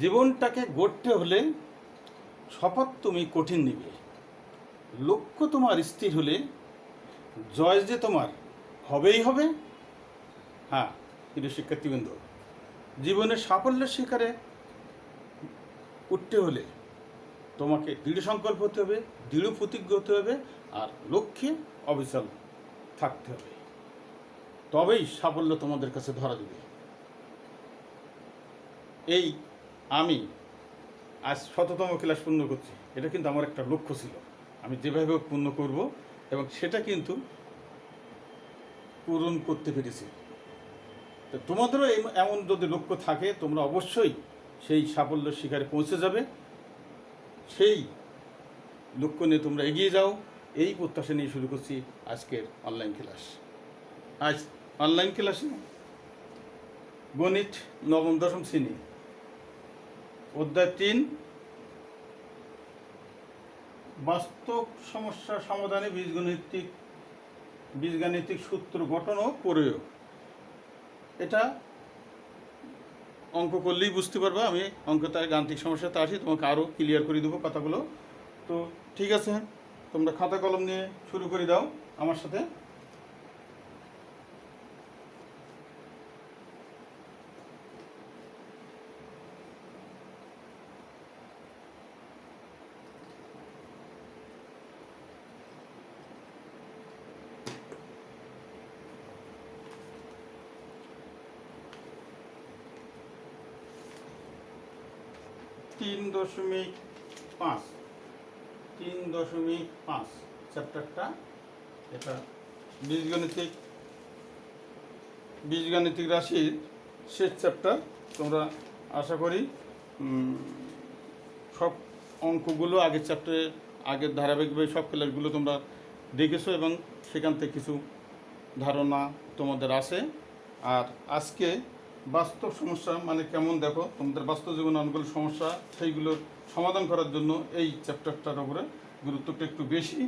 জীবনটাকে গড়তে হলে শপথ তুমি কঠিন নিবে। লক্ষ্য তোমার স্থির হলে জয় যে তোমার, হবেই হবে। হ্যাঁ প্রিয় শিক্ষার্থীবৃন্দ জীবনের সাফল্যের শিকারে উঠতে হলে তোমাকে দৃঢ় সংকল্প হতে হবে, দৃঢ় প্রতিজ্ঞ হতে হবে আর লক্ষ্যে অবিচল থাকতে হবে। তবেই সাফল্য তোমাদের কাছে ধরা দেবে। এই আমি আজ শততম ক্লাস পূর্ণ করছি। এটা কিন্তু আমার একটা লক্ষ্য ছিল। আমি যেভাবে পূর্ণ করব এবং সেটা কিন্তু পূরণ করতে পেরেছি। তো তোমাদেরও এমন যদি লক্ষ্য থাকে, তোমরা অবশ্যই সেই সাফল্যের শিকারে পৌঁছে যাবে। সেই লক্ষ্য নিয়ে তোমরা এগিয়ে যাও। এই প্রত্যাশা নিয়ে শুরু করছি আজকের অনলাইন ক্লাস আজ অনলাইন ক্লাসে গণিত নবম দশম শ্রেণি। অধ্যায় তিন, বাস্তব সমস্যা সমাধানে বীজগণিতিক, বীজগাণিতিক সূত্র গঠন ও প্রয়োগ। এটা অঙ্ক করলেই বুঝতে পারবা, আমি অঙ্ক তার গাণিতিক সমস্যাতে আসি, তোমাকে আরও ক্লিয়ার করে দেবো কথাগুলো। তো ঠিক আছে, তোমরা খাতা কলম নিয়ে শুরু করে দাও আমার সাথে। তিন দশমিক পাঁচ। তিন দশমিক পাঁচ। চ্যাপ্টারটা এটা বীজগণিতিক, বীজগাণিতিক রাশির শেষ চ্যাপ্টার তোমরা আশা করি সব অঙ্কগুলো আগের চ্যাপ্টারে আগের ধারাবাহিকভাবে সব ক্লাসগুলো তোমরা দেখেছ এবং সেখান থেকে কিছু ধারণা তোমাদের আছে। আর আজকে বাস্তব সমস্যা মানে কেমন দেখো? তোমাদের বাস্তব জীবনে অনেকগুলো সমস্যা, সেইগুলোর সমাধান করার জন্য এই চ্যাপ্টারটার উপরে গুরুত্বটা একটু বেশি।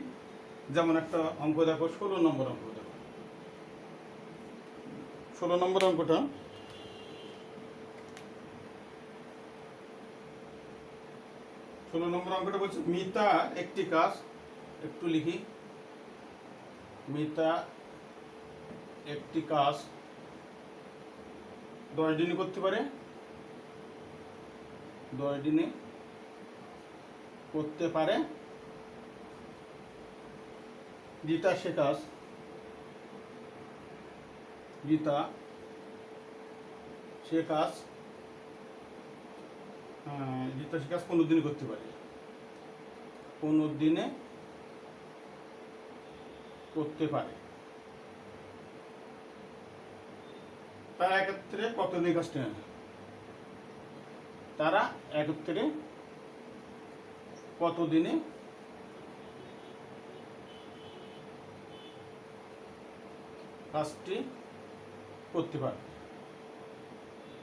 যেমন একটা অঙ্ক দেখো, ষোলো নম্বর অঙ্ক দেখো। ষোলো নম্বর অঙ্কটা ষোলো নম্বর অঙ্কটা বলছে, মিতা একটি কাজ, একটু লিখি। মিতা একটি কাজ দশ দিনে করতে পারে? দশ দিনে করতে পারে। গীতা সে কাজ গীতা সে কাজ আহ, গীতা সে পনেরো দিনে করতে পারে। পনেরো দিনে করতে পারে তারা একত্রে কতদিন কাজটা নেয় তারা একত্রে কতদিনে কাজটি করতে পারবে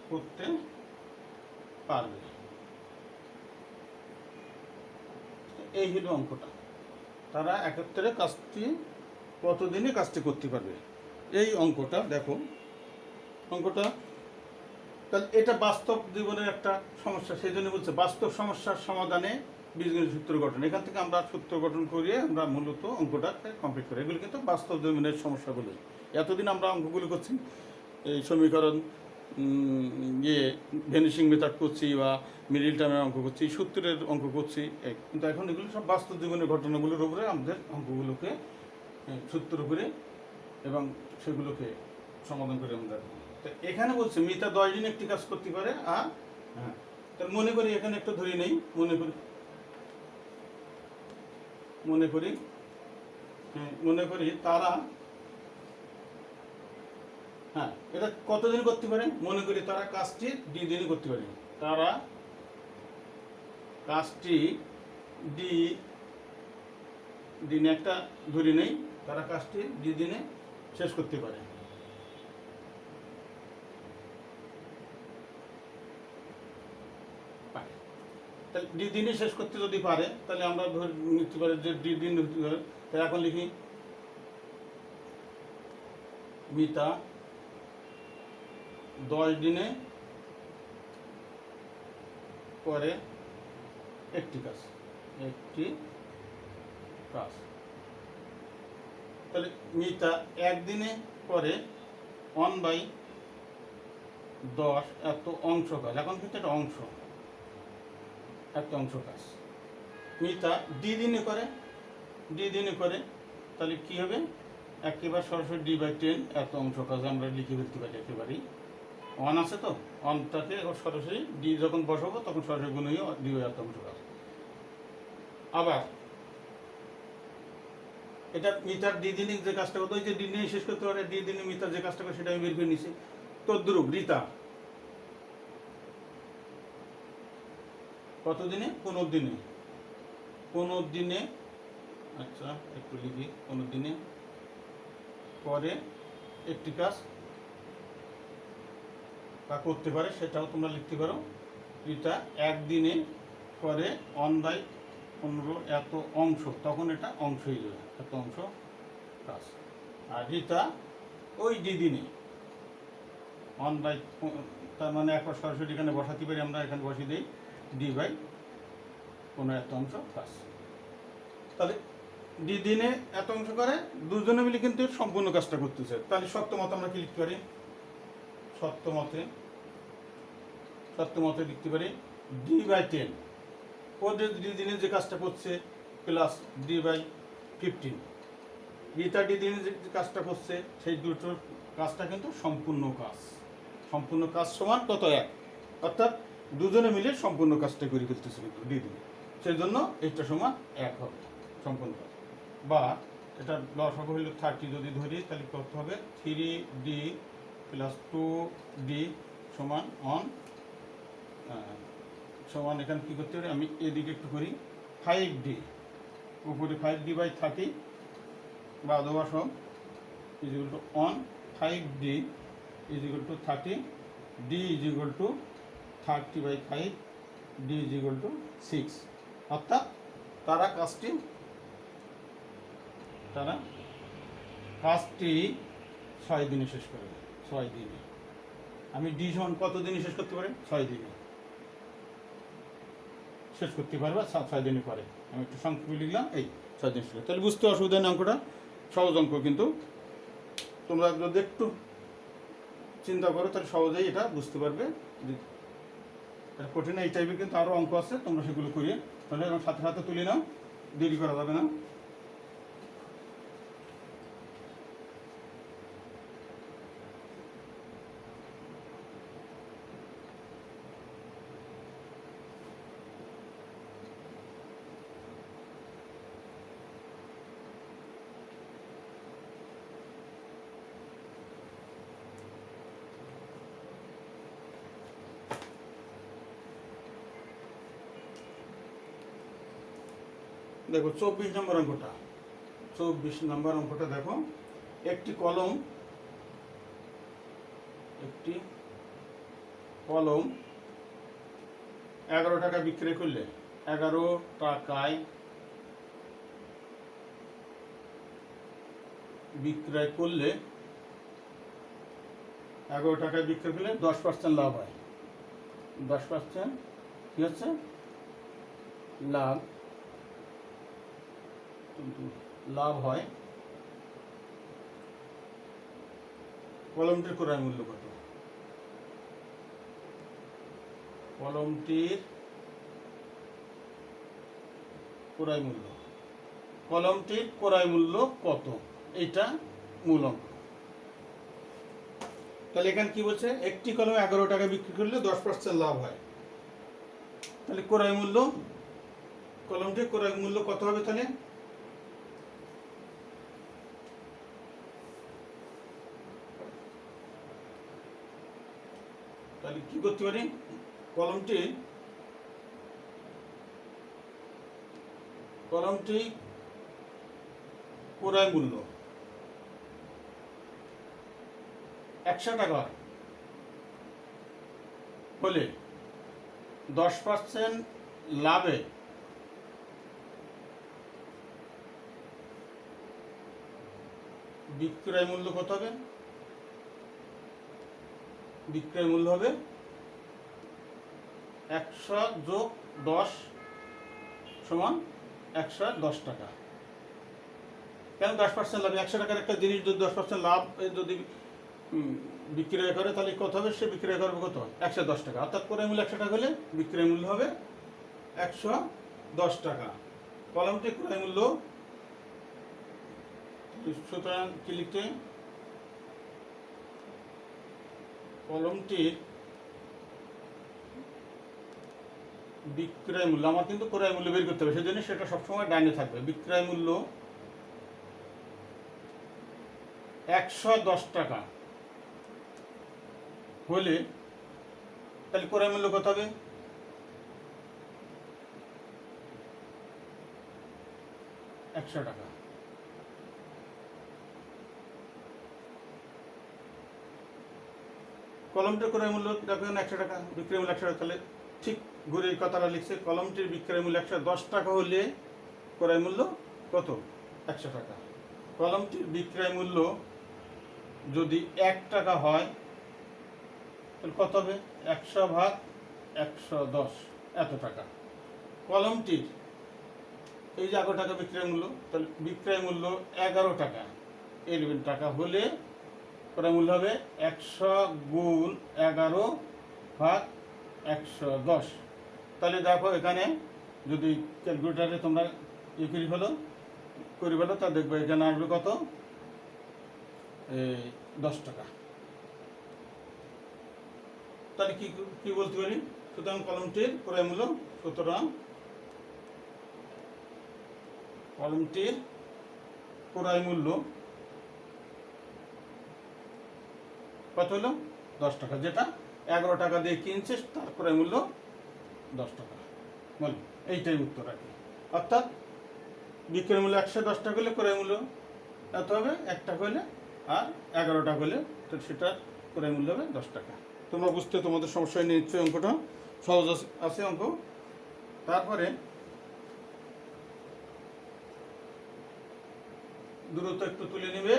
করতে পারবে। এই হলো অঙ্কটা। তারা একত্রে কাজটি কতদিনে কাজটি করতে পারবে? এই অঙ্কটা দেখো। অঙ্কটা? তাহলে এটা বাস্তব জীবনের একটা সমস্যা, সেই জন্য বলছে বাস্তব সমস্যার সমাধানে বীজগণিত সূত্র গঠন। এখান থেকে আমরা সূত্র গঠন করিয়ে আমরা মূলত অঙ্কটাকে কমপ্লিট করি। এগুলো কিন্তু বাস্তব জীবনের সমস্যাগুলো এতদিন আমরা অঙ্কগুলো করছি, এই সমীকরণ ইয়ে ভেনিশিং মেথড করছি বা মিডিল টার্মের অঙ্ক করছি সূত্রের অঙ্ক করছি। কিন্তু এখন এগুলো সব বাস্তব জীবনের ঘটনাগুলোর উপরে আমাদের অঙ্কগুলোকে সূত্র উপরে এবং সেগুলোকে সমাধান করে আমরা তো এখানে বলছে মিতা দশ দিন একটি কাজ করতে পারে আর? হ্যাঁ। মনে করি এখানে একটু ধরি নেই মনে করি। মনে করি। হ্যাঁ, মনে করি তারা হ্যাঁ এটা কতদিন করতে পারে? মনে করি তারা কাজটি দুই দিনে করতে পারে। তারা কাজটি ডি দিনে একটা ধরি নেই তারা কাজটি দুই দিনে শেষ করতে পারে। তাহলে দিনে শেষ করতে যদি পারে, তাহলে আমরা নিতে পারি যে দিন তাহলে এখন লিখি, মিতা দশ দিনে করে একটি কাজ একটি কাজ। তাহলে মিতা একদিনে করে ওয়ান বাই দশ এত অংশ কাজ। এখন কিন্তু একটা অংশ। একটা অংশ কাজ। মিতা ডি দিনে করে ডি দিনে করে, তাহলে কি হবে? একেবারে সরাসরি ডি বাই টেন এত অংশ কাজ আমরা লিখে ফেলতে পারি একেবারেই। ওয়ান আছে তো? এবার সরাসরি ডি যখন বসাবো, তখন সরাসরি গুণ হয়ে ডি এত অংশ কাজ। আবার, এটা মিটার ডি দিনে যে কাজটা করতে ওই যে ডি দিনে শেষ করতে পারে ডি দিনে মিটার যে কাজটা করে, সেটা আমি বের করে নিছি তদ্রুপ, রীতা। কত দিনে পনেরো দিনে পনেরো দিনে আচ্ছা একটু লিখি কোনো দিনে পরে একটি কাজ তা করতে পারে, সেটাও তোমরা লিখতে পারো। এটা একদিনে করে অন বাই পনেরো এত অংশ, তখন এটা অংশ হয়ে যাবে, এত অংশ কাজ। আর রিতা ওই যে দিনে। অন বাই তার মানে একবার সরাসরি এখানে বসাতে পারি, আমরা এখানে বসিয়ে দিই। ডি বাই কোনো এত অংশ কাজ তাহলে ডি দিনে এত অংশ করে, দুজনে মিলে কিন্তু সম্পূর্ণ কাজটা করতেছে। তাহলে সত্য মত আমরা কি লিখতে পারি? সত্য মতে সত্য মতে লিখতে পারি ডি বাই টেন ওদের ডি দিনে যে কাজটা করছে প্লাস ডি বাই ফিফটিন রিতা ডি দিনে যে কাজটা করছে, সেই দুটোর কাজটা কিন্তু সম্পূর্ণ কাজ। সম্পূর্ণ কাজ সমান কত এক? অর্থাৎ দুজনে মিলে সম্পূর্ণ কাজটা করে ফেলতেছে কিন্তু ডি দিনে সেই জন্য এইটা সমান এক হবে, সম্পূর্ণ কাজ। বা এটা লসাগু হইল থার্টি যদি ধরি তাহলে কত হবে? Three D plus two D সমান অন সমান এখানে কী করতে পারি আমি এদিকে একটু করি। ফাইভ ডি উপরে ফাইভ ডি বাই থার্টি বা অথবা সব is to on five D is to thirty D is to thirty by five D is equal to six অর্থাৎ তারা কাজটি তারা কাজটি ছয় দিনে শেষ করে দেয়। ছয় দিনে। আমি ডি সমান কত দিনে শেষ করতে পারি? ছয় দিনে। শেষ করতে পারবে ছয় দিনে পরে। আমি একটু সংক্ষেপে লিখলাম, এই ছয় দিন শেষ তাহলে বুঝতে অসুবিধা নেই অঙ্কটা। সহজ অঙ্ক কিন্তু। তোমরা যদি একটু চিন্তা করো, তাহলে সহজেই এটা বুঝতে পারবে। কঠিন এই টাইপের কিন্তু আরও অঙ্ক আছে, তোমরা সেগুলো করিয়ে তাহলে সাথে সাথে তুলে নাও। দেরি করা যাবে না। দেখো চব্বিশ নম্বর অঙ্কটা। চব্বিশ নম্বর অঙ্কটা দেখো। একটি কলম একটি কলম এগারো টাকা বিক্রয় করলে, এগারো টাকায় বিক্রয় করলে, এগারো টাকায় বিক্রয় করলে দশ পার্সেন্ট লাভ হয়। দশ পার্সেন্ট কী হচ্ছে? লাভ। কিন্তু লাভ হয়। কলমটির ক্রয় মূল্য কত? কলমটির ক্রয় মূল্য। কলমটির ক্রয় মূল্য কত? এটা মূল অঙ্ক। তাহলে এখানে কি বলছে? একটি কলম এগারো টাকা বিক্রি করলে দশ পার্সেন্ট লাভ হয়। তাহলে ক্রয় মূল্য, কলমটির ক্রয় মূল্য কত হবে তাহলে তাহলে কি করতে পারি? কলমটি কলমটি ক্রয় মূল্য। একশো টাকা। হলে দশ পার্সেন্ট লাভে বিক্রয় মূল্য কত হবে? বিক্রয় মূল্য হবে একশো যোগ দশ সমান একশো দশ টাকা। কেন দশ পার্সেন্ট লাভ? একশো টাকার একটা জিনিস যদি দশ পার্সেন্ট লাভ যদি বিক্রয় করে, তাহলে কত হবে? সে বিক্রয় করবে কত? একশো দশ টাকা। অর্থাৎ ক্রয় মূল্য একশো টাকা হলে বিক্রয় মূল্য হবে একশো দশ টাকা। কলমটি ক্রয় মূল্য। সুতরাং কি লিখতে কলমটির বিক্রয় মূল্য, আমার কিন্তু ক্রয় মূল্য বের করতে হবে, সেজন্য সেটা সবসময় ডাইনে থাকবে। বিক্রয় মূল্য একশো দশ টাকা। হলে তাহলে ক্রয় মূল্য কত হবে? একশো টাকা। কলমটা ক্রয় মূল্য দেখবেন একশো টাকা। বিক্রয় মূল্য একশো টাকা, তাহলে ঠিক ঘুরে কথাটা লিখছে, কলমটির বিক্রয় মূল্য একশো দশ টাকা হলে ক্রয় মূল্য কত? একশো টাকা। কলমটির বিক্রয় মূল্য যদি এক টাকা হয়, তাহলে কত হবে? একশো ভাগ একশো দশ, এত টাকা। কলমটির এই যে এগারো টাকা বিক্রয় মূল্য, তাহলে বিক্রয় মূল্য এগারো টাকা। ইলেভেন টাকা হলে ক্রয় মূল্য হবে একশো গুণ এগারো ভাগ একশো দশ। তাহলে দেখো এখানে যদি ক্যালকুলেটারে তোমরা ই করি ফেলো করি ফেলো, তা দেখবে এখানে আসবে কত? এই দশ টাকা। তাহলে কি কি বলতে পারি? সুতরাং কলমটির ক্রয় মূল্য সুতরাং কলমটির ক্রয় মূল্য কত হলো? দশ টাকা। যেটা এগারো টাকা দিয়ে কিনছে তার ক্রয় মূল্য দশ টাকা। বল, এইটাই উত্তর আর কি। অর্থাৎ বিক্রয় মূল্য একশো দশ টাকা হলে ক্রয় মূল্য এত হবে, এক টাকা হলে আর এগারো টাকা হলে তো সেটার ক্রয় মূল্য হবে দশ টাকা। তোমরা বুঝতে তোমাদের সমস্যা হয়নি নিশ্চয়ই অঙ্কটা সহজ আছে অঙ্ক। তারপরে দূরত্ব একটু তুলে নেবে।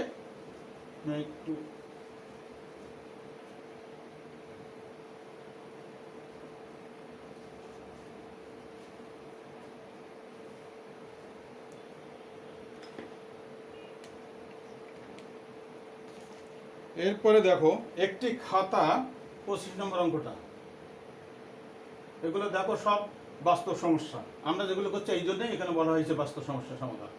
একটু এরপরে দেখো, একটি খাতা পঁচিশ নম্বর অঙ্কটা। এগুলো দেখো সব বাস্তব সমস্যা। আমরা যেগুলো করছি এই জন্যই এখানে বলা হয়েছে বাস্তব সমস্যা সমাধান।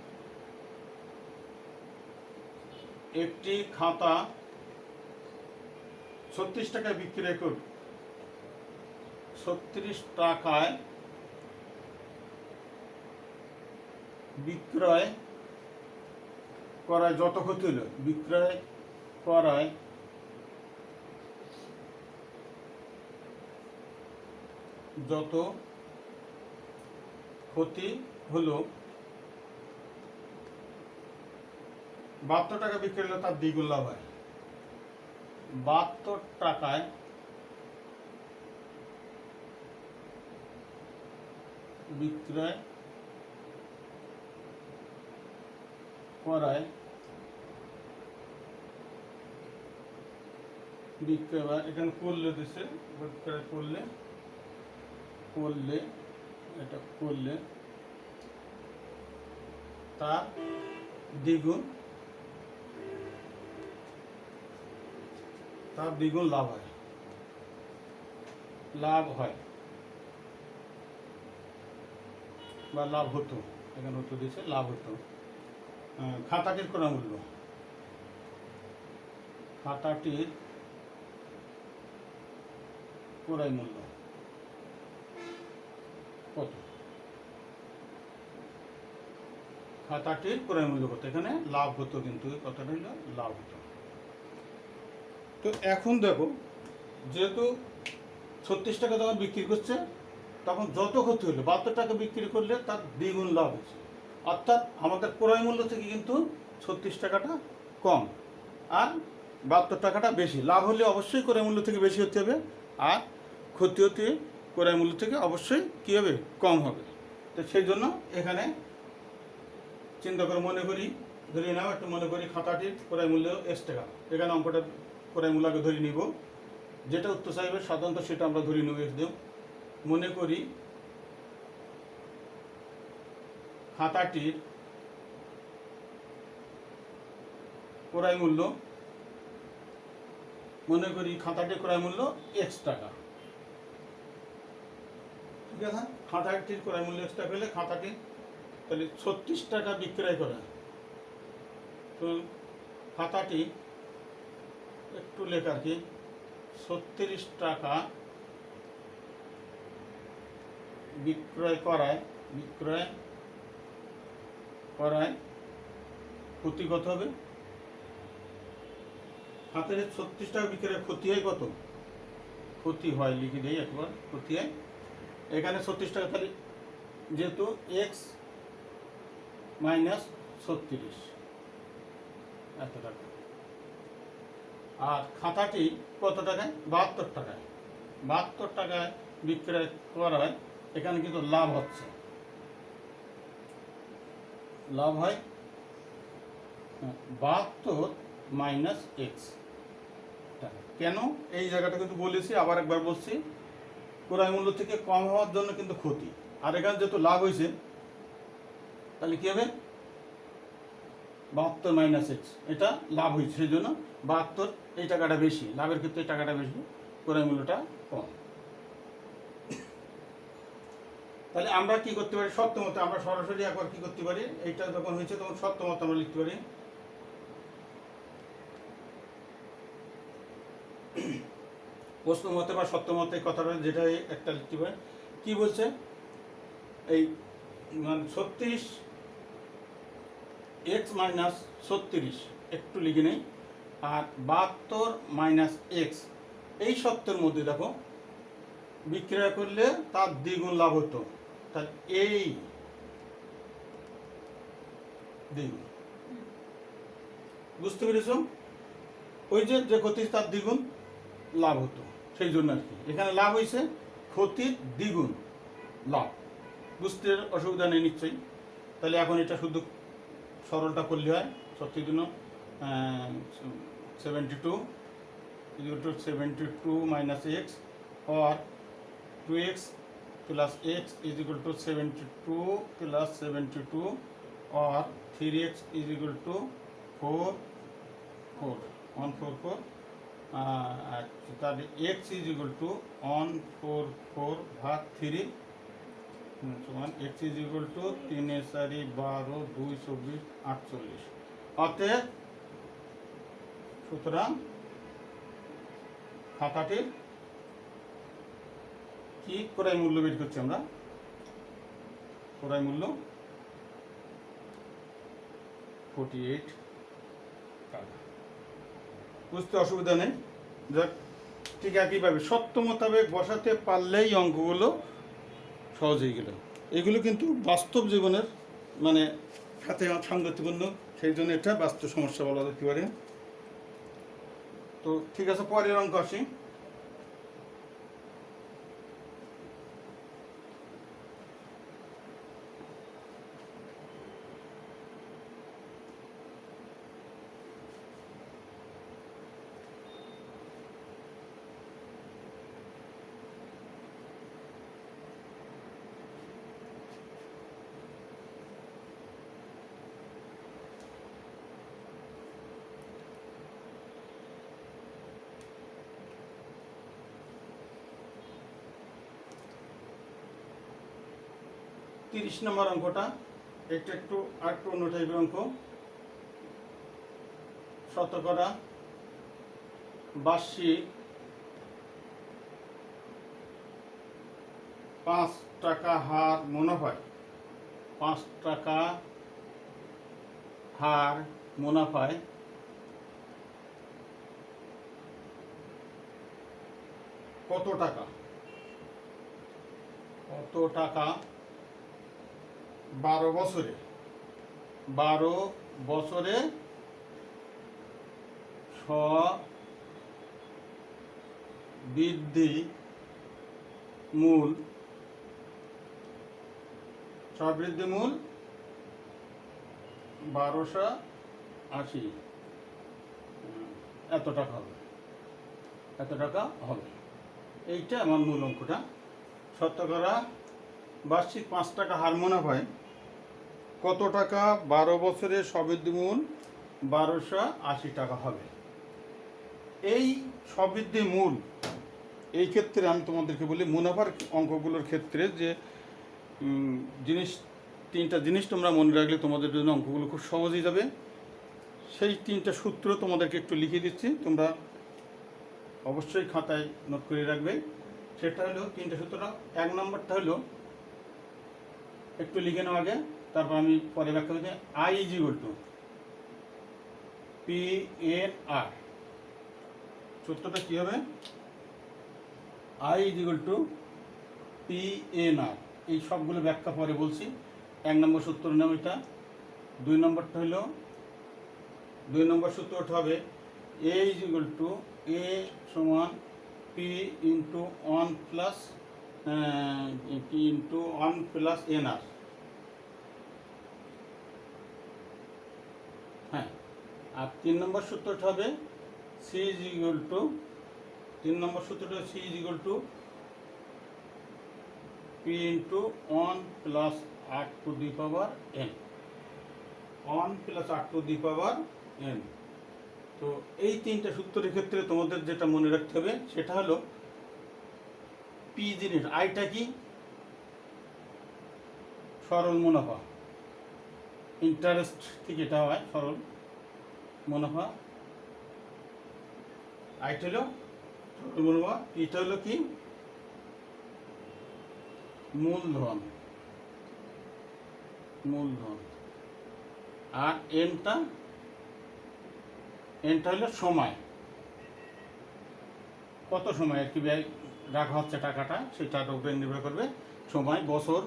একটি খাতা ছত্রিশ টাকায় বিক্রয় কর ছত্রিশ টাকায় বিক্রয় করায় যত ক্ষতি হলো, বিক্রয় করায় যত ক্ষতি হলো, বাহাত্তর টাকা বিক্রি হলে তার দ্বিগুণ লাভ হয়। বাহাত্তর টাকায় বিক্রয় করায় বিক্রয় বা এখানে করলে দিছে বিক্রয় করলে করলে, এটা করলে তার দ্বিগুণ তার দ্বিগুণ লাভ হয়। লাভ হয়। বা লাভ হতো, এখানে হতো দিয়েছে লাভ হতো। খাতাটির কোনো মূল্য? খাতাটির ক্রয় মূল্য। কত? খাতাটির ক্রয় মূল্য কত? এখানে লাভ হতো কিন্তু, এই কথাটা হলো লাভ হতো। তো এখন দেখো, যেহেতু ছত্রিশ টাকা যখন বিক্রি করছে, তখন যত ক্ষতি হলো, বাহাত্তর টাকা বিক্রি করলে তার দ্বিগুণ লাভ হচ্ছে। অর্থাৎ আমাদের ক্রয় মূল্য থেকে কিন্তু ছত্রিশ টাকাটা কম, আর বাহাত্তর টাকাটা বেশি। লাভ হলে অবশ্যই ক্রয় মূল্য থেকে বেশি হতে হবে। আর ক্ষতি হতে ক্রয় মূল্য থেকে অবশ্যই কী হবে কম হবে? তো সেই জন্য এখানে চিন্তা করে মনে করি ধরে নাও, একটু মনে করি খাতাটির ক্রয় মূল্য এক্স টাকা। এখানে অঙ্কটা ক্রয় মূল্য আগে ধরে নিব। যেটা উত্তর চাইবে সাধারণত সেটা আমরা ধরে নেব একদম মনে করি খাতাটির ক্রয় মূল্য মনে করি খাতাটি ক্রয় মূল্য এক্স টাকা। ঠিক আছে? খাতাটির ক্রয় মূল্য এক্স টাকা হলে খাতাটি তাহলে ছত্রিশ টাকা বিক্রয় করা। তো খাতাটি একটু লেখার কি ছত্রিশ টাকা বিক্রয় করায় বিক্রয় করায় ক্ষতিগত হবে। হাতের ছত্রিশ টাকা বিক্রয় ক্ষতি হয় কত? ক্ষতি হয় লিখে দিই একবার ক্ষতি হয়। এখানে ছত্রিশ টাকা তাহলে যেহেতু এক্স মাইনাস ছত্রিশ এত টাকা। আর খাতাটি কত টাকায়? বাহাত্তর টাকায়। বাহাত্তর টাকায় বিক্রয় করায় এখানে কিন্তু লাভ হচ্ছে। লাভ হ্যাঁ, বাহাত্তর মাইনাস এক্স টাকা কেন? এই জায়গাটা কিন্তু বলেছি, আবার একবার বলছি। ক্রয় মূল্য থেকে কম হওয়ার জন্য কিন্তু ক্ষতি। আর এখানে যেহেতু লাভ হয়েছে, তাহলে কী হবে? বাহাত্তর মাইনাস এক্স এটা লাভ হয়েছে, সেই জন্য বাহাত্তর, এই টাকাটা বেশি। লাভের ক্ষেত্রে এই টাকাটা বেশি, ক্রয় মূল্যটা কম। তাহলে আমরা কি করতে পারি? সত্য মতো আমরা সরাসরি একবার কি করতে পারি? এইটা যখন হয়েছে, তখন সত্য মতো আমরা লিখতে পারি। প্রশ্ন মতে বা সত্য মতে কথাটা যেটা একটা লিখতে পারি কি বলছে? এই মানে ছত্রিশ এক্স মাইনাস ছত্রিশ, একটু লিখে নেই। আর বাহাত্তর মাইনাস এক্স, এই সত্যের মধ্যে দেখো, বিক্রয় করলে তার দ্বিগুণ লাভ হতো। তাহলে এই দ্বিগুণ। বুঝতে পেরেছ? ওই যে যে ক্ষতি তার দ্বিগুণ লাভ হতো। সেই জন্য আর কি। এখানে লাভ হয়েছে ক্ষতির দ্বিগুণ লাভ। বুঝতে অসুবিধা নেই নিশ্চয়ই। তাহলে এখন এটা শুধু সরলটা করলে হয়। সত্যি জন্য seventy two equal to seventy two minus X or 2x plus x is equal to 72 plus 72 or 3x is equal to 4 4 1 4 4 uh, তাহলে x is equal to 1 4 4 ভাগ 3 হুম, সমান is equal to 3 এর চারি বারো দুই চব্বিশ আটচল্লিশ। অতএব সুতরাং খাতাটির কি ক্রয় মূল্য বের করছি আমরা? ক্রয় মূল্য ফোর্টি এইট বুঝতে অসুবিধা নেই। যাক, ঠিক একইভাবে সত্য মোতাবেক বসাতে পারলেই অঙ্কগুলো সহজ হয়ে গেল। এগুলো কিন্তু বাস্তব জীবনের মানে সাথে সাংগতিপূর্ণ সেই জন্য এটা বাস্তব সমস্যা বলা যেতে পারে। তো ঠিক আছে, পরের অঙ্ক আসি। নম্বর অঙ্কটা এটা একটু আর একটু অন্য টাইপের অঙ্ক। শতকরা বার্ষিক পাঁচ টাকা হার মুনাফায় পাঁচ টাকা হার মুনাফায় কত টাকা? কত টাকা বারো বছরে। বারো বছরে স বৃদ্ধি মূল। সবৃদ্ধি মূল, বারোশো আশি। এত টাকা হবে। এত টাকা হবে। এইটা আমার মূল অঙ্কটা। শতকরা বার্ষিক পাঁচ টাকা হার মুনাফায় কত টাকা? বারো বছরের সবৃদ্ধি মূল বারোশো আশি টাকা হবে। এই সবৃদ্ধি মূল এই ক্ষেত্রে আমি তোমাদেরকে বলি, মুনাফার অঙ্কগুলোর ক্ষেত্রে যে জিনিস, তিনটা জিনিস তোমরা মনে রাখলে তোমাদের জন্য অঙ্কগুলো খুব সহজেই যাবে। সেই তিনটা সূত্র তোমাদেরকে একটু লিখে দিচ্ছি, তোমরা অবশ্যই খাতায় নোট করে রাখবে। সেটা হলো তিনটা সূত্র, এক নম্বরটা হলো, একটু লিখে নাও আগে। তারপর আমি পরে ব্যাখ্যা করছি I is equal to P N R সূত্রটা কী হবে? I is equal to P N R এই সবগুলো ব্যাখ্যা পরে বলছি। এক নম্বর সূত্র নাম এটা। দুই নম্বরটা হলো, দুই নম্বর সূত্রটা হবে A is equal to A সমান P into one plus P into one plus N R হ্যাঁ আর তিন নম্বর সূত্রটা হবে সি ইজ ইকুয়াল টু তিন নম্বর সূত্রটা C is equal to P into one plus আট to the power N one plus আট টু দি পাওয়ার এন তো এই তিনটা সূত্রের ক্ষেত্রে তোমাদের যেটা মনে রাখতে হবে, সেটা হলো পি জিনিস আইটা কি? সরল মুনাফা ইন্টারেস্ট ঠিক এটা হয় সরল মুনাফা আইটা হলো মুনাফা পিটা হলো কি? মূলধন। মূলধন। আর এনটা এনটা হলো সময়। কত সময়? আর কি ব্যয় রাখা হচ্ছে টাকাটা সেটার উপরে নির্ভর করবে। সময়, বছর,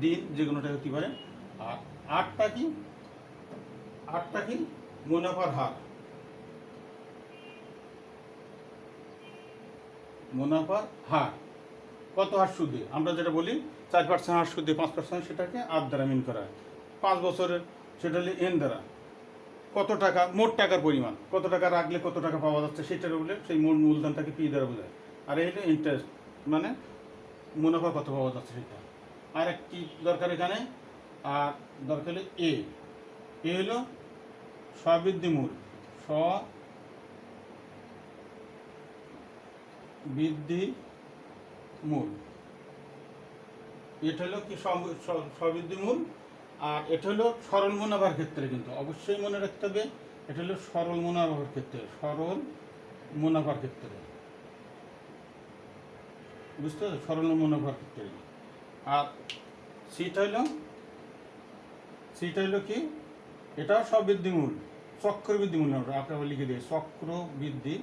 দিন যে কোনোটা হতে পারে। আর আটটা কি? আটটা কি? মুনাফার হার। মুনাফার হার। কত হার সুদে? আমরা যেটা বলি, চার পার্সেন্ট হার সুদে, পাঁচ পার্সেন্ট সেটাকে আর দ্বারা মিন করা হয়। পাঁচ বছরের, সেটা হলে এন দ্বারা। কত টাকা? মোট টাকার পরিমাণ। কত টাকা রাখলে কত টাকা পাওয়া যাচ্ছে সেটার বলে সেই মোট মূলধনটাকে পি দ্বারা বোঝায়। আর এই হলো ইন্টারেস্ট মানে মুনাফা কত পাওয়া যাচ্ছে সেটা। আর একটি দরকার এখানে আর দরকার হলো এ এ হলো স্ববৃদ্ধি মূল স্ব বৃদ্ধি মূল এটা হলো কি স- স্ববৃদ্ধি মূল আর এটা হলো সরল মুনাফার ক্ষেত্রে কিন্তু। অবশ্যই মনে রাখতে হবে, এটা হলো সরল মুনাফার ক্ষেত্রে, সরল মুনাফার ক্ষেত্রে। বুঝতে পারছ সরল মুনাফার ক্ষেত্রে। আর সিটা হলো সিটা হলো কি? এটাও সবৃদ্ধি মূল চক্রবৃদ্ধি মূল আপনারা লিখে দিই চক্র বৃদ্ধি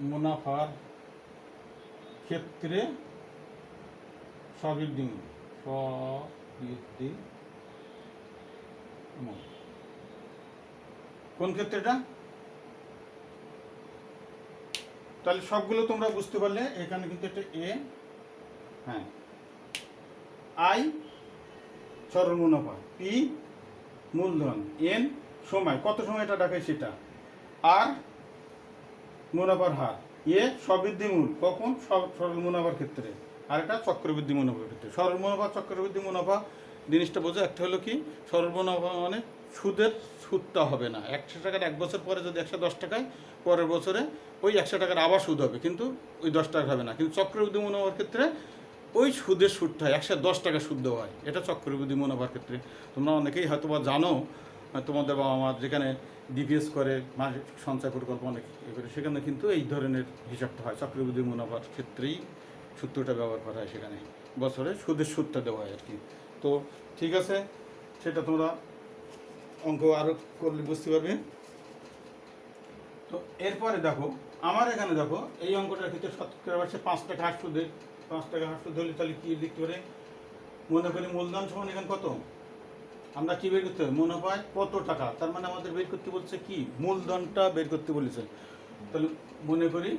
মুনাফার ক্ষেত্রে সবৃদ্ধি মূল সবৃদ্ধি কোন ক্ষেত্রে এটা? তাহলে সবগুলো তোমরা বুঝতে পারলে এখানে কিন্তু একটা এ হ্যাঁ। আই সরল মুনাফা পি মূলধন, এন সময়, কত সময় এটা দেখায় সেটা? আর মুনাফার হার, এ সবৃদ্ধি মূল কখন? সরল মুনাফার ক্ষেত্রে। আর এটা চক্রবৃদ্ধি মুনাফার ক্ষেত্রে। সরল মুনাফা চক্রবৃদ্ধি মুনাফা, জিনিসটা বোঝো, একটা হলো কি? সরল মুনাফা মানে সুদের সুদটা হবে না। একশো টাকার এক বছর পরে যদি একশো দশ টাকায়, পরের বছরে ওই একশো টাকার আবার সুদ হবে। কিন্তু ওই দশ টাকা হবে না। কিন্তু চক্রবৃদ্ধি মুনাফার ক্ষেত্রে ওই সুদের সুদটা একশো দশ টাকা সুদ দেওয়া হয়। এটা চক্রবৃদ্ধি মুনাফার ক্ষেত্রে। তোমরা অনেকেই হয়তো বা জানো তোমাদের বাবা মা যেখানে ডিপিএস করে মাসিক সঞ্চয় প্রকল্প অনেক ইয়ে করে, সেখানে কিন্তু এই ধরনের হিসাবটা হয়। চক্রবৃদ্ধি মুনাফার ক্ষেত্রেই সূত্রটা ব্যবহার করা হয় সেখানে। বছরে সুদের সুদটা দেওয়া হয় আর কি তো ঠিক আছে, সেটা তোমরা অঙ্ক আরও করলে বুঝতে পারবে। তো এরপরে দেখো, আমার এখানে দেখো, এই অঙ্কটার ক্ষেত্রে শতকরা পাঁচ টাকা হাট সুদে পাঁচ টাকা হাট সুদ হলে তাহলে কী লিখতে পারে? মনে করি মূলধন সমান এখানে কত? আমরা কি বের করতে হবে? মুনাফায় কত টাকা? তার মানে আমাদের বের করতে বলছে কি? মূলধনটা বের করতে বলেছে। তাহলে মনে করি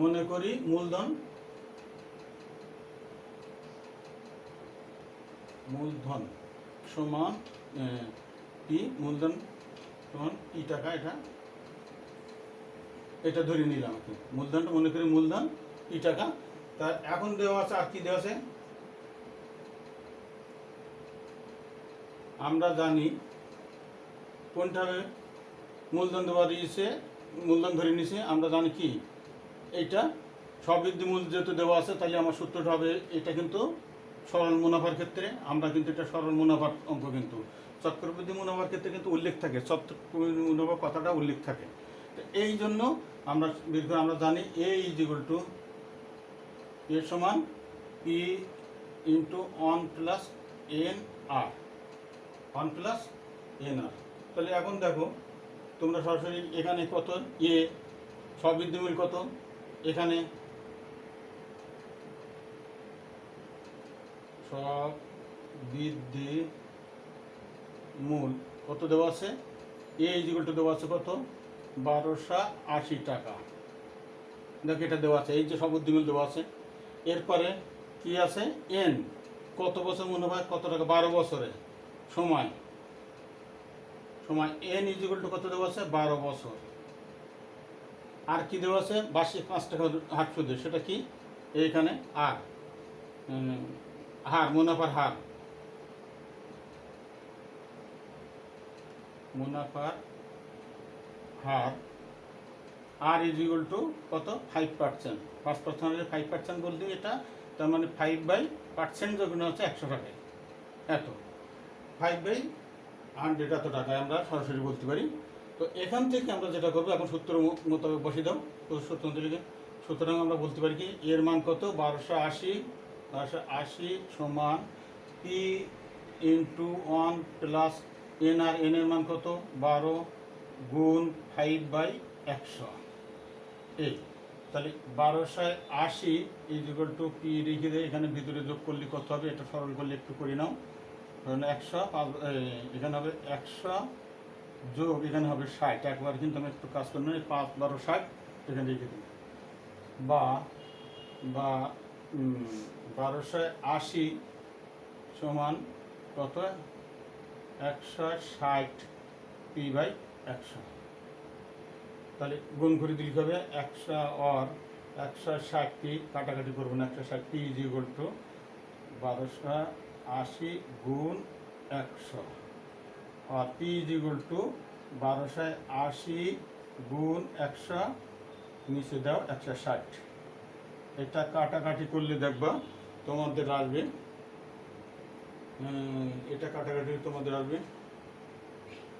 মনে করি মূলধন মূলধন সমান কি মূলধন সমান কি টাকা এটা এটা ধরে নিলাম কি মূলধনটা মনে করি মূলধন ই টাকা। তা এখন দেওয়া আছে, আর কি দেওয়া আছে? আমরা জানি কোনটা মূলধন দেওয়া দিয়েছে মূলধন ধরে নিয়েছে। আমরা জানি কি? এইটা সবৃদ্ধি মূল যেহেতু দেওয়া আছে, তাহলে আমার সূত্রটা হবে এটা কিন্তু সরল মুনাফার ক্ষেত্রে, আমরা কিন্তু এটা সরল মুনাফার অঙ্ক কিন্তু। চক্রবৃদ্ধি মুনাফার ক্ষেত্রে কিন্তু উল্লেখ থাকে, চক্রবৃদ্ধি মুনাফা কথাটা উল্লেখ থাকে। তো এই জন্য আমরা বের করে আমরা জানি A is equal to A সমান P into one plus N R one plus N R তাহলে এখন দেখো, তোমরা সরাসরি এখানে কত? এ সবৃদ্ধিমূল কত? এখানে সব বৃদ্ধি মূল কত দেওয়া আছে? এ ইজিকলটা দেওয়া আছে কত? বারোশো আশি টাকা। দেখো এটা দেওয়া আছে, এই যে সব সবুদ্দিমূল দেওয়া আছে। এরপরে কি আছে? এন কত বছর মনে হয়? কত টাকা? বারো বছরে। সময়। সময় এন ইজিকল টু কত দেওয়া আছে? বারো বছর। আর কি দেওয়া আছে? বার্ষিক পাঁচ টাকা হার সুদে সেটা কি? এইখানে আর হার, মুনাফার হার। মুনাফার হার আর ইজ ইকুয়াল টু কত? ফাইভ পার্সেন্ট পাঁচ পার্সেন্টের ফাইভ পার্সেন্ট বলতে এটা। তার মানে ফাইভ বাই পার্সেন্ট যখন হচ্ছে একশো টাকায় এত। ফাইভ বাই হান্ড্রেড এত টাকায় আমরা সরাসরি বলতে পারি। তো এখান থেকে আমরা যেটা করব, এখন সূত্র মোতাবেক বসিয়ে দাও। তো সূত্র সুতরাং আমরা বলতে পারি কি, এর মান কত? বারোশো আশি। বারোশো আশি সমান P into one plus N R N এর মান কত? বারো। গুণ ফাইভ বাই একশো। এই তাহলে বারোশো আশি ইজ ইকুয়াল টু পি রেখে দিয়ে এখানে ভিতরে যোগ করলে কত হবে? এটা সরল করলে একটু করে নাও। ধরুন একশো এখানে হবে একশো যোগ, এখানে হবে ষাট। একবার কিন্তু আমি একটু কাজ করলাম এই পাঁচ বারো ষাট, এখানে রেখে দিই। বা বা বারোশো আশি সমান কত? একশো ষাট পি বাই একশো। তাহলে গুণ করে দিলে হবে? একশো অর একশো ষাট পি কাটাকাটি করব না, একশো ষাট পি ইজ টু বারোশো আশি গুণ একশো। আর পি ইজ ইকুয়াল টু বারোশো আশি গুণ একশো, নিচে দাও একশো ষাট। এটা কাটাকাটি করলে দেখবা তোমাদের আসবে এটা কাটাকাটি তোমাদের আসবে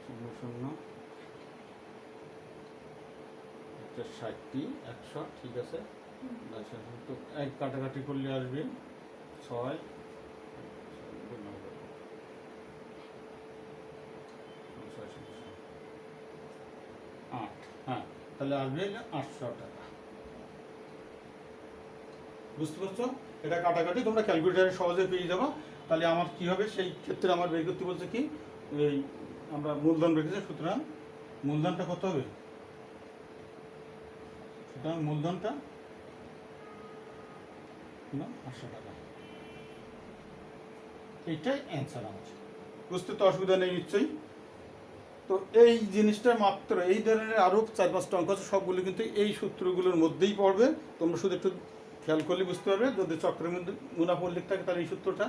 শূন্য শূন্য। একটা ষাটটি একশো ঠিক আছে? আচ্ছা, তো এক কাটাকাটি করলে আসবে ছয়। আট হ্যাঁ তাহলে আসবে আটশো টাকা। বুঝতে পারছ? এটা কাটাকাটি তোমরা ক্যালকুলেটারে সহজে পেয়ে যাব। তাহলে আমার কি হবে? সেই ক্ষেত্রে আমার বের করতে বলছে কি এই আমরা মূলধন রেখেছি সুতরাং মূলধনটা কত হবে? সুতরাং মূলধনটা? আটশো টাকা। এইটাই অ্যান্সার আমার। বুঝতে তো অসুবিধা নেই নিশ্চয়ই। তো এই জিনিসটা মাত্র, এই ধরনের আরও চার পাঁচটা অঙ্ক আছে, সবগুলো কিন্তু এই সূত্রগুলোর মধ্যেই পড়বে। তোমরা শুধু একটু খেয়াল করলে বুঝতে পারবে, যদি চক্রের মধ্যে মুনাফা উল্লেখ থাকে, তাহলে এই সূত্রটা,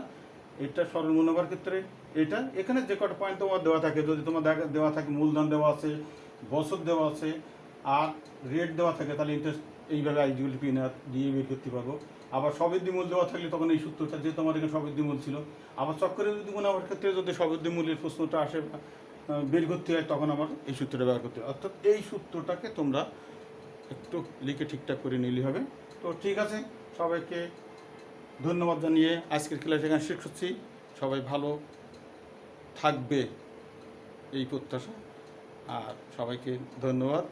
এটা সরল মুনাফার ক্ষেত্রে এটা। এখানে যে কটা পয়েন্ট তোমার দেওয়া থাকে, যদি তোমার দেওয়া থাকে মূলধন দেওয়া আছে, বছর দেওয়া আছে আর রেট দেওয়া থাকে, তাহলে ইন্টারেস্ট এইভাবে আইডিউল পিন দিয়ে বের করতে পারব আবার সবৃদ্ধি মূল দেওয়া থাকলে তখন এই সূত্রটা, যেহেতু আমার এখানে সবৃদ্ধি মূল ছিল, আবার চক্রের মুনাফার ক্ষেত্রে যদি সবৃদ্ধি মূল্যের প্রশ্নটা আসে বের করতে হয়, তখন আমার এই সূত্রটা ব্যবহার করতে হয়। অর্থাৎ এই সূত্রটাকে তোমরা একটু লিখে ঠিকঠাক করে নিলে হবে। তো ঠিক আছে, সবাইকে ধন্যবাদ জানিয়ে আজকের ক্লাস এখানে শেষ করছি। সবাই ভালো থাকবে, এই প্রত্যাশা। আর সবাইকে ধন্যবাদ।